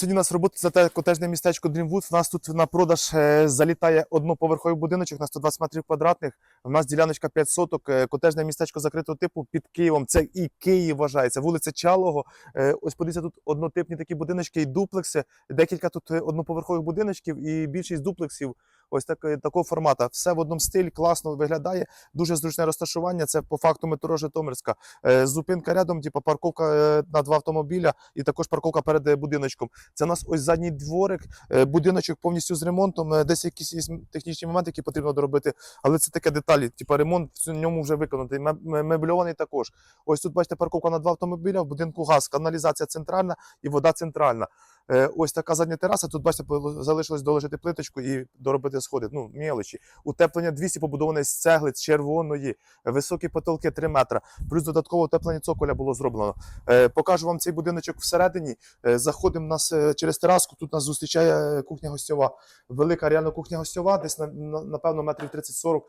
Сьогодні у нас робота за те котежне містечко Дрімвуд. У нас тут на продаж е, залітає одноповерховий будиночок на 120 метрів квадратних. У нас діляночка 5 соток, е, котежне містечко закритого типу під Києвом. Це і Київ вважається, вулиця Чалого. Е, Ось подивіться, тут однотипні такі будиночки і дуплекси. Декілька тут одноповерхових будиночків і більшість дуплексів. Ось так, е, такого формату. Все в одному стилі, класно виглядає. Дуже зручне розташування. Це по факту метро Житомирська. Е, Зупинка рядом, типу парковка е, на два автомобіля, і також парковка перед будиночком. Це у нас ось задній дворик, будиночок повністю з ремонтом. Десь якісь є технічні моменти, які потрібно доробити, але це таке деталі. Типу ремонт в ньому вже виконаний. меб- Мебльований також. Ось тут бачите парковка на два автомобіля, в будинку газ, каналізація центральна і вода центральна. Е, Ось така задня тераса. Тут бачите, залишилось доложити плиточку і доробити сходи. Ну, мелочі. Утеплення 200 побудоване з цегли, з червоної, високі потолки 3 метра. Плюс додатково утеплення цоколя було зроблено. Е, Покажу вам цей будиночок всередині. Е, Заходимо нас через тераску. Тут нас зустрічає кухня гостьова. Велика реально кухня гостьова, десь на, на- напевно метрів 30-40.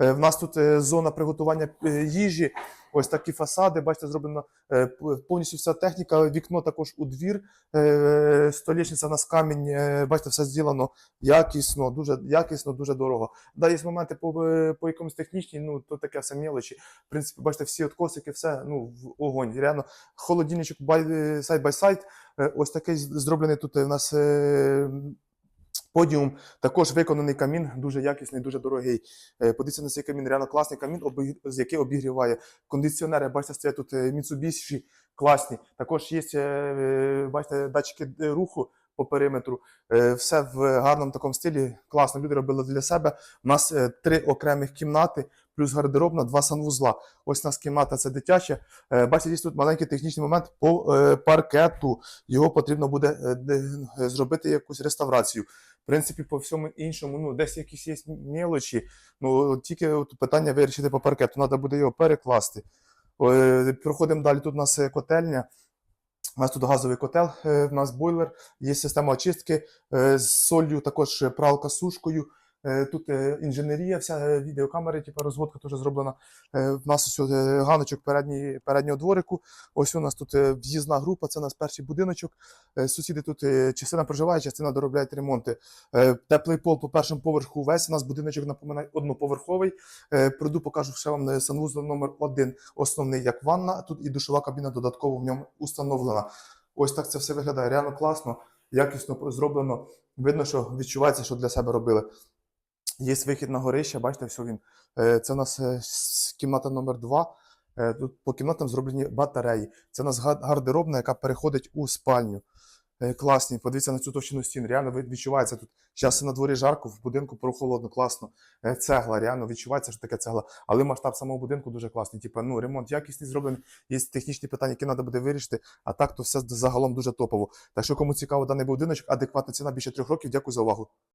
Е, В нас тут е, зона приготування е, їжі. Ось такі фасади. Бачите, зроблено е, повністю вся техніка. Вікно також у двір. Столішниця у нас камінь. Бачите, все зроблено якісно, дуже якісно, дуже дорого. Да, є моменти по, по якомусь технічній, ну то таке все мелочі. В принципі, бачите, всі откосики, все ну в огонь. Реально, холодильничок сайд бай сайд. Е, Ось такий зроблений тут у нас. Е, Подіум також виконаний камін, дуже якісний, дуже дорогий. Е, Подивіться на цей камін, реально класний камін, з який обігріває. Кондиціонери, бачите, стоять тут міцубіші Mitsubishi класні. Також є, е, бачите, датчики е, руху по периметру. Е, Все в гарному такому стилі. Класно. Люди робили для себе. У нас е, три окремих кімнати, плюс гардеробна, два санвузла. Ось у нас кімната це дитяча. Е, Бачите, тут маленький технічний момент по паркету. Його потрібно буде де- зробити якусь реставрацію. В принципі, по всьому іншому, ну, десь якісь є мелочі, ну, тільки от питання вирішити по паркету, треба буде його перекласти. Проходимо далі, тут у нас котельня. У нас тут газовий котел, е, в нас бойлер, є система очистки е, з солью, також пралка з сушкою. Е, Тут е, інженерія, вся е, відеокамери, типу, розводка теж зроблена. В нас ось ганочок передній, переднього дворику. Ось у нас тут в'їзна група, це у нас перший будиночок. Сусіди тут частина проживає, частина доробляють ремонти. Теплий пол по першому поверху весь. У нас будиночок напоминає одноповерховий. Прийду, покажу ще вам санвузол номер один, основний як ванна. Тут і душова кабіна додатково в ньому установлена. Ось так це все виглядає. Реально класно, якісно зроблено. Видно, що відчувається, що для себе робили. Є вихід на горище, бачите, все він. Е, Це у нас е, кімната номер 2. Тут по кімнатам зроблені батареї. Це у нас гардеробна, яка переходить у спальню. Е, Класні, подивіться на цю товщину стін. Реально відчувається тут. Зараз на дворі жарко, в будинку прохолодно, класно. Е, Цегла, реально відчувається, що таке цегла. Але масштаб самого будинку дуже класний. Типа, ну, ремонт якісний зроблений, є технічні питання, які треба буде вирішити. А так то все загалом дуже топово. Так що, кому цікаво даний будиночок, адекватна ціна більше трьох років. Дякую за увагу.